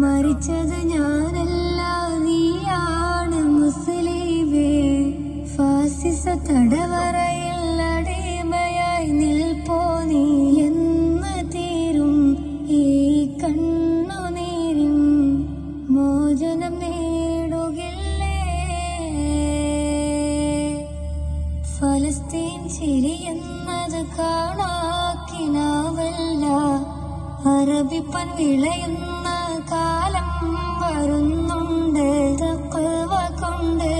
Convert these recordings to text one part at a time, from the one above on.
മരിച്ചത് ഞാനല്ല നീയാണ് മുസ്ലിമേ. ഫാസിസ തടവറയിൽ അടിമയായി നിൽപ്പോ നീ എന്ന് തീരും. ഈ കണ്ണുനീരും മോചനം നേടുകില്ലേ? ഫലസ്തീൻ ചിരിയെന്നത് കാണാക്കിനാവല്ല. അറബിപ്പൻ വിളയുന്ന വരുന്നുണ്ട് തഖ്വ കൊണ്ട്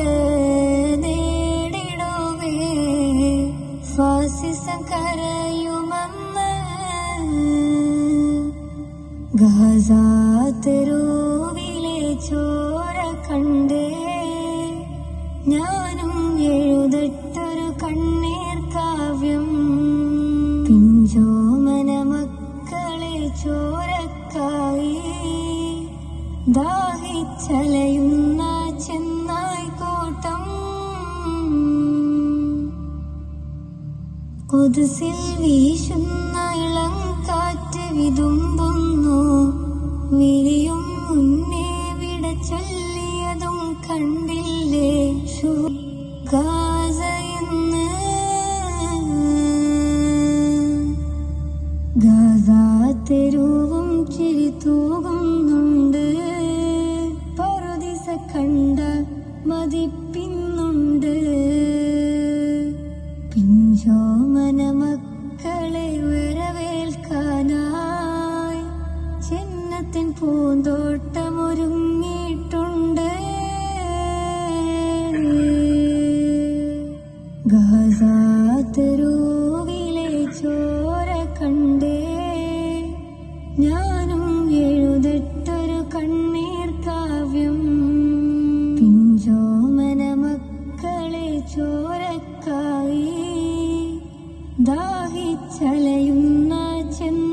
നേടിടുവേ. ഫാസിസം കരയുമെന്ന് ഗാസാതെരുവിലെ ചോര കണ്ടേ. ഞാനും എഴുതട്ടൊരു കണ്ണീർ കാവ്യം. പിഞ്ചോമന മക്കളെ ചോരക്കായി. ദാഹിച്ചലയുന്ന ചെന്നായി കൂട്ടം. കൊതുസിൽ വീശുന്ന ഇളം കാറ്റ് വിതുമ്പുന്നു. വിരിയും മുന്നേ വിട ചൊല്ലിയതും കണ്ടില്ലേ? ഷു മതിപ്പിന്നുണ്ട്. പിഞ്ചോമന മക്കളെ വരവേൽക്കാനായി ചെന്നത്തിൻ പൂന്തോട്ടമൊരുങ്ങിയിട്ടുണ്ട്. ഗാസാതെരുവിലെ ചോരക്കായി ദാഹിച്ചളയുന്ന ചെന്ന